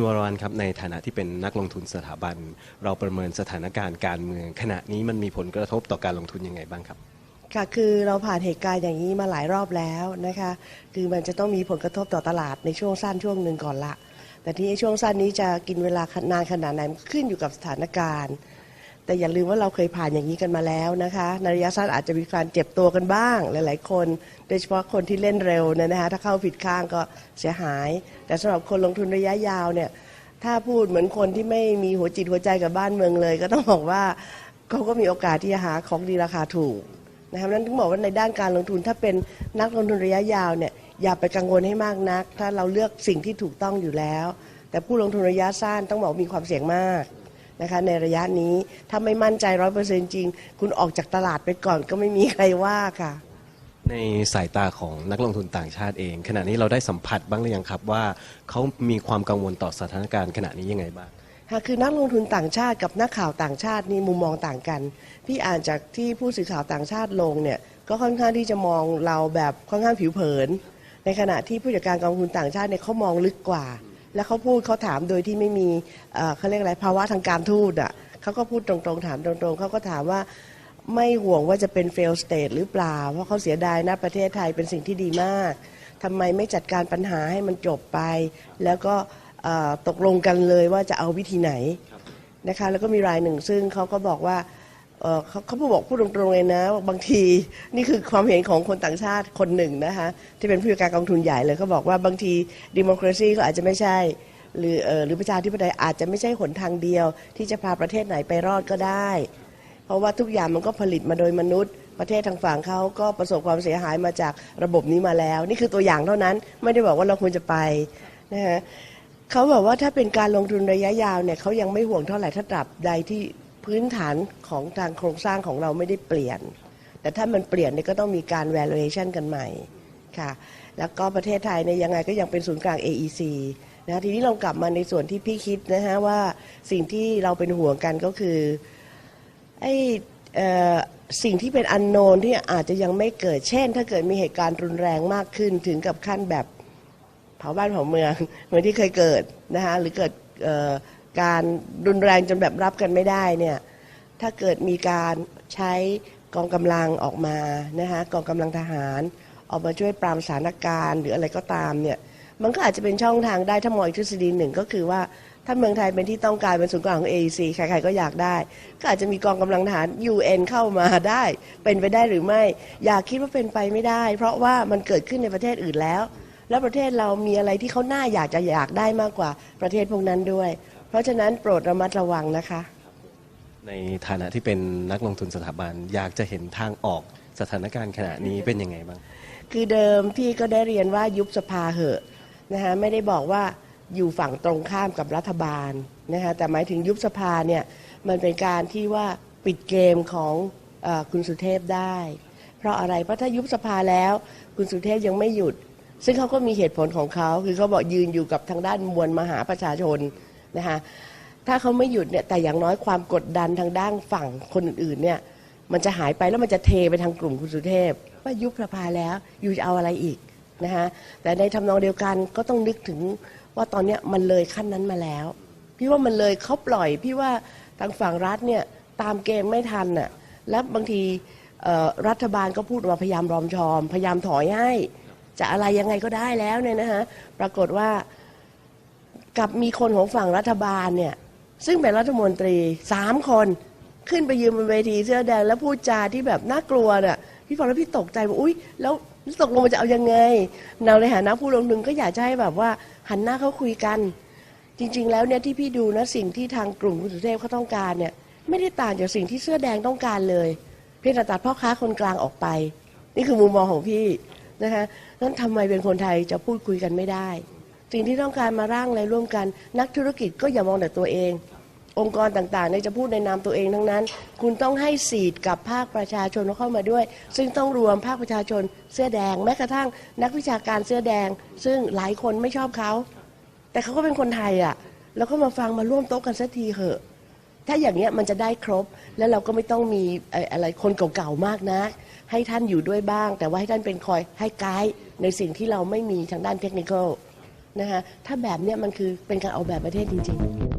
รวรรณครับในฐานะที่เป็นนักลงทุนสถาบัน เราประเมินสถานการณ์การเมือง ขณะนี้มันมีผลกระทบต่อการลงทุนยังไงบ้างครับค่ะคือเราผ่านเหตุการณ์อย่างนี้มาหลายรอบแล้วนะคะ คือมันจะต้องมีผลกระทบต่อตลาดในช่วงสั้นช่วงหนึ่งก่อนละ แต่ที่ช่วงสั้นนี้จะกินเวลานานขนาดไหนมันขึ้นอยู่กับสถานการณ์ แต่อย่าลืมว่าเราเคยผ่านอย่างนี้กันมาแล้วนะคะในระยะสั้นอาจจะมีการเจ็บตัวกันบ้าง หลาย ๆ คน โดยเฉพาะคนที่เล่นเร็วเนี่ยนะคะ ถ้าเข้าผิดข้างก็เสียหาย แต่สำหรับคนลงทุนระยะยาวเนี่ย ถ้าพูดเหมือนคนที่ไม่มีหัวจิตหัวใจกับบ้านเมืองเลย ก็ต้องบอกว่าเขาก็มีโอกาสที่จะหาของดีราคาถูกนะครับนั้นถึงบอกว่าในด้านการลงทุนถ้าเป็นนักลงทุนระยะยาวเนี่ยอย่าไปกังวลให้มากนัก ถ้าเราเลือกสิ่งที่ถูกต้องอยู่แล้ว แต่ผู้ลงทุนระยะสั้นต้องบอกมีความเสี่ยงมาก นะคะในระยะนี้ถ้าไม่มั่นใจร้อยเปอร์เซ็นจริง คุณออกจากตลาดไปก่อนก็ไม่มีใครว่าค่ะ ในสายตาของนักลงทุนต่างชาติเอง ขณะนี้เราได้สัมผัสบ้างหรือยังครับว่าเขามีความกังวลต่อสถานการณ์ขณะนี้ยังไงบ้าง ค่ะคือนักลงทุนต่างชาติกับนักข่าวต่างชาตินี่มุมมองต่างกัน พี่อ่านจากที่ผู้สื่อข่าวต่างชาติลงเนี่ยก็ค่อนข้างที่จะมองเราแบบค่อนข้างผิวเผิน ในขณะที่ผู้จัดการกองทุนต่างชาติเนี่ยเขามองลึกกว่า แล้วเขาพูดเขาถามโดยที่ไม่มีเอ่อเขาเรียกอะไรภาวะทางการทูตอะเขาก็พูดตรงๆ ถามตรงๆเขาก็ถามว่าไม่ห่วงว่าจะเป็น fail state หรือเปล่า เพราะเขาเสียดายนะประเทศไทยเป็นสิ่งที่ดีมากทำไมไม่จัดการปัญหาให้มันจบไป แล้วก็เอ่อตกลงกันเลยว่าจะเอาวิธีไหน นะคะแล้วก็มีรายหนึ่งซึ่งเขาก็บอกว่า เอ่อเขาเขาบอกพูดตรงๆเลยนะว่าบางทีนี่คือความเห็นของคนต่างชาติคนหนึ่งนะคะที่เป็นผู้จัดการกองทุนใหญ่เลยเขาบอกว่าบางทีดิโมคราซีก็อาจจะไม่ใช่ หรือเอ่อหรือประชาธิปไตยอาจจะไม่ใช่หนทางเดียว ที่จะพาประเทศไหนไปรอดก็ได้ เพราะว่าทุกอย่างมันก็ผลิตมาโดยมนุษย์ ประเทศทางฝั่งเขาก็ประสบความเสียหายมาจากระบบนี้มาแล้ว นี่คือตัวอย่างเท่านั้นไม่ได้บอกว่าเราควรจะไปนะฮะเขาบอกว่าถ้าเป็นการลงทุนระยะยาวเนี่ยเขายังไม่ห่วงเท่าไหร่ถ้าตราบใดที่ พื้นฐานของทางโครงสร้างของเราไม่ได้เปลี่ยน แต่ถ้ามันเปลี่ยนเนี่ยก็ต้องมีการ valuation กันใหม่ค่ะ แล้วก็ประเทศไทยเนี่ยยังไงก็ยังเป็นศูนย์กลาง AEC นะทีนี้เรากลับมาในส่วนที่พี่คิดนะฮะว่าสิ่งที่เราเป็นห่วงกันก็คือไอ่สิ่งที่เป็นอันโนนที่อาจจะยังไม่เกิดเช่น ถ้าเกิดมีเหตุการณ์รุนแรงมากขึ้นถึงกับขั้นแบบเผาบ้านเผาเมืองเหมือนที่เคยเกิดนะคะหรือเกิด การรุนแรงจนแบบรับกันไม่ได้เนี่ยถ้าเกิดมีการใช้กองกำลังออกมานะคะกองกำลังทหารออกมาช่วยปรามสถานการณ์ หรืออะไรก็ตามเนี่ยมันก็อาจจะเป็นช่องทางได้ถ้ามองอีกทฤษฎีหนึ่งก็คือว่าถ้าเมืองไทยเป็นที่ต้องการเป็นศูนย์กลางของ AEC ใครๆก็อยากได้ ก็อาจจะมีกองกำลังทหาร UN เข้ามาได้ เป็นไปได้หรือไม่ อย่าคิดว่าเป็นไปไม่ได้ เพราะว่ามันเกิดขึ้นในประเทศอื่นแล้ว แล้วประเทศเรามีอะไรที่เขาน่าอยากจะอยากได้มากกว่าประเทศพวกนั้นด้วย เพราะฉะนั้นโปรดระมัดระวังนะคะ ในฐานะที่เป็นนักลงทุนสถาบันอยากจะเห็นทางออกสถานการณ์ขณะนี้เป็นยังไงบ้าง คือเดิมพี่ก็ได้เรียนว่ายุบสภาเหอะนะคะไม่ได้บอกว่าอยู่ฝั่งตรงข้ามกับรัฐบาลนะคะแต่หมายถึงยุบสภาเนี่ยมันเป็นการที่ว่าปิดเกมของเออคุณสุเทพได้ เพราะอะไรเพราะถ้ายุบสภาแล้วคุณสุเทพยังไม่หยุด ซึ่งเขาก็มีเหตุผลของเขาคือเขาบอกยืนอยู่กับทางด้านมวลมหาประชาชน นะคะถ้าเขาไม่หยุดเนี่ยแต่อย่างน้อยความกดดันทางด้านฝั่งคนอื่นๆเนี่ยมันจะหายไปแล้วมันจะเทไปทางกลุ่มคุณสุเทพ ว่ายุบสภาแล้วอยู่จะเอาอะไรอีกนะคะแต่ในทำนองเดียวกันก็ต้องนึกถึงว่าตอนเนี้ยมันเลยขั้นนั้นมาแล้ว พี่ว่ามันเลยเขาปล่อย พี่ว่าทางฝั่งรัฐเนี่ยตามเกมไม่ทันน่ะและบางทีรัฐบาลก็พูดว่าพยายามรอมชอม พยายามถอยให้ จะอะไรยังไงก็ได้แล้วเนี่ยนะฮะปรากฏว่า กับมีคนของฝั่งรัฐบาลเนี่ยซึ่งเป็นรัฐมนตรีสามคนขึ้นไปยืนบนเวทีเสื้อแดง แล้วพูดจาที่แบบน่ากลัวเนี่ยพี่ฟังแล้วพี่ตกใจว่าอุ้ยแล้วตกลงมันจะเอายังไงเราในฐานะผู้ลงทุนก็อยากจะให้แบบว่าหันหน้าเขาคุยกัน จริง ๆ แล้วเนี่ยที่พี่ดูนะสิ่งที่ทางกลุ่มคุณสุเทพเขาต้องการเนี่ยไม่ได้ต่างจากสิ่งที่เสื้อแดงต้องการเลย เพียงแต่ตัดพ่อค้าคนกลางออกไป นี่คือมุมมองของพี่นะคะนั้นทำไมเป็นคนไทยจะพูดคุยกันไม่ได้ สิ่งที่ต้องการมาร่างอะไรร่วมกัน นักธุรกิจก็อย่ามองแต่ตัวเอง องค์กรต่างๆเนี่ยจะพูดในนามตัวเองทั้งนั้น คุณต้องให้สีดกับภาคประชาชนเข้ามาด้วย ซึ่งต้องรวมภาคประชาชนเสื้อแดง แม้กระทั่งนักวิชาการเสื้อแดง ซึ่งหลายคนไม่ชอบเขา แต่เขาก็เป็นคนไทยอะแล้วก็มาฟังมาร่วมโต๊ะกันสักทีเหอะถ้าอย่างเนี้ยมันจะได้ครบแล้วเราก็ไม่ต้องมีเอ่ออะไรคนเก่าๆมากนะ ให้ท่านอยู่ด้วยบ้าง แต่ว่าให้ท่านเป็นคอยให้ไกด์ในสิ่งที่เราไม่มีทางด้านเทคนิคอล นะคะถ้าแบบเนี้ยมันคือเป็นการออกแบบประเทศจริง ๆ